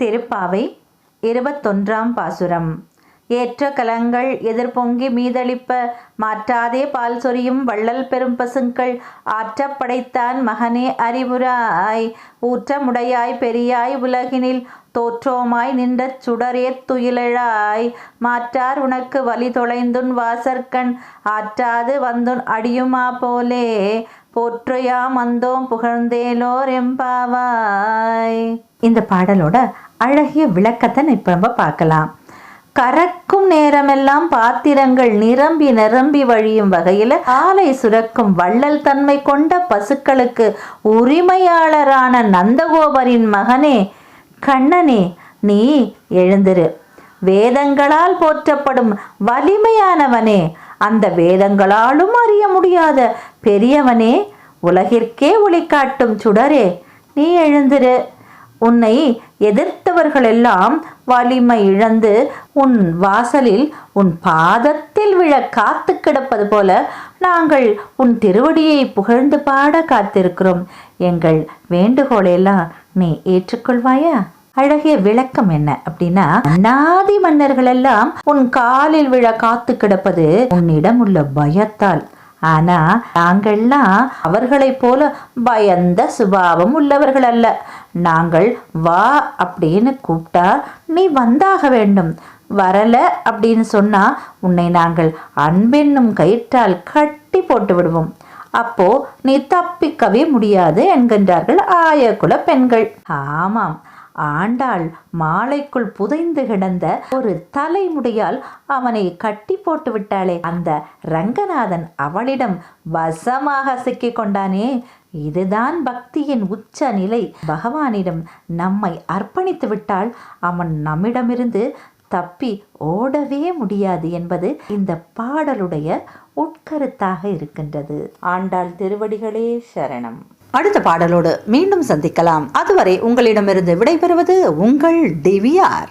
திருப்பாவை இருபத்தொன்றாம் பாசுரம். ஏற்ற கலங்கள் எதிர்பொங்கி மீதளிப்ப மாற்றாதே பால் சொரியும் வள்ளல் பெரும் பசுங்கள் ஆற்றப்படைத்தான் மகனே அறிவுராய் ஊற்றமுடையாய் பெரியாய் உலகினில் தோற்றோமாய் நின்ற சுடரே துயிலழாய் மாற்றார் உனக்கு வழி தொலைந்துன் வாசற்கண் ஆற்றாது வந்துன் அடியுமா போலே போற்றுயாம் வந்தோம் புகழ்ந்தேலோர் எம்பாவாய். இந்த பாடலோட அழகிய விளக்கத்தை இப்போ நம்ம பார்க்கலாம். கறக்கும் நேரமெல்லாம் பாத்திரங்கள் நிரம்பி நிரம்பி வழியும் வகையில் ஆலை சுரக்கும் வள்ளல் தன்மை கொண்ட பசுக்களுக்கு உரிமையாளரான நந்தகோபரின் மகனே கண்ணனே நீ எழுந்திரு. வேதங்களால் போற்றப்படும் வலிமையானவனே அந்த வேதங்களாலும் அறிய முடியாத பெரியவனே உலகிற்கே ஒளி காட்டும் சுடரே நீ எழுந்திரு. உன்னை அவர்களெல்லாம் வலிமை இழந்து உன் வாசலில் உன் பாதத்தில் விழ காத்து கிடப்பது போல நாங்கள் உன் திருவடியை புகழ்ந்து பாட காத்திருக்கிறோம். எங்கள் வேண்டுகோளெல்லாம் நீ ஏற்றுக்கொள்வாயா? அழகிய விளக்கம் என்ன அப்படின்னா அநாதி மன்னர்கள் எல்லாம் உன் காலில் விழ காத்து கிடப்பது உன்னிடம் உள்ள பயத்தால். ஆனா நாங்கள்லாம் அவர்களைப் போல பயந்த சுபாவம் உள்ளவர்கள் அல்ல. நாங்கள் வா அப்படின்னு கூப்பிட்டா நீ வந்தாக வேண்டும். வரல அப்படின்னு சொன்னா உன்னை நாங்கள் அன்பென்னும் கயிற்றால் கட்டி போட்டு விடுவோம். அப்போ நீ தப்பிக்கவே முடியாது என்கின்றார்கள் ஆயகுல பெண்கள். ஆமாம். ஆண்டாள் மாலைக்குள் புதைந்து கிடந்த ஒரு தலைமுடியால் அவனை கட்டி போட்டு விட்டாளே. அந்த ரங்கநாதன் அவளிடம் வசமாக சிக்கிக் கொண்டானே இதுதான் பக்தியின் உச்ச நிலை. பகவானிடம் நம்மை அர்ப்பணித்து விட்டால் அவன் நம்மிடமிருந்து தப்பி ஓடவே முடியாது என்பது இந்த பாடலுடைய உட்கருத்தாக இருக்கின்றது. ஆண்டாள் திருவடிகளே சரணம். அடுத்த பாடலோடு மீண்டும் சந்திக்கலாம். அதுவரை உங்களிடமிருந்து விடைபெறுவது உங்கள் டிவிஆர்.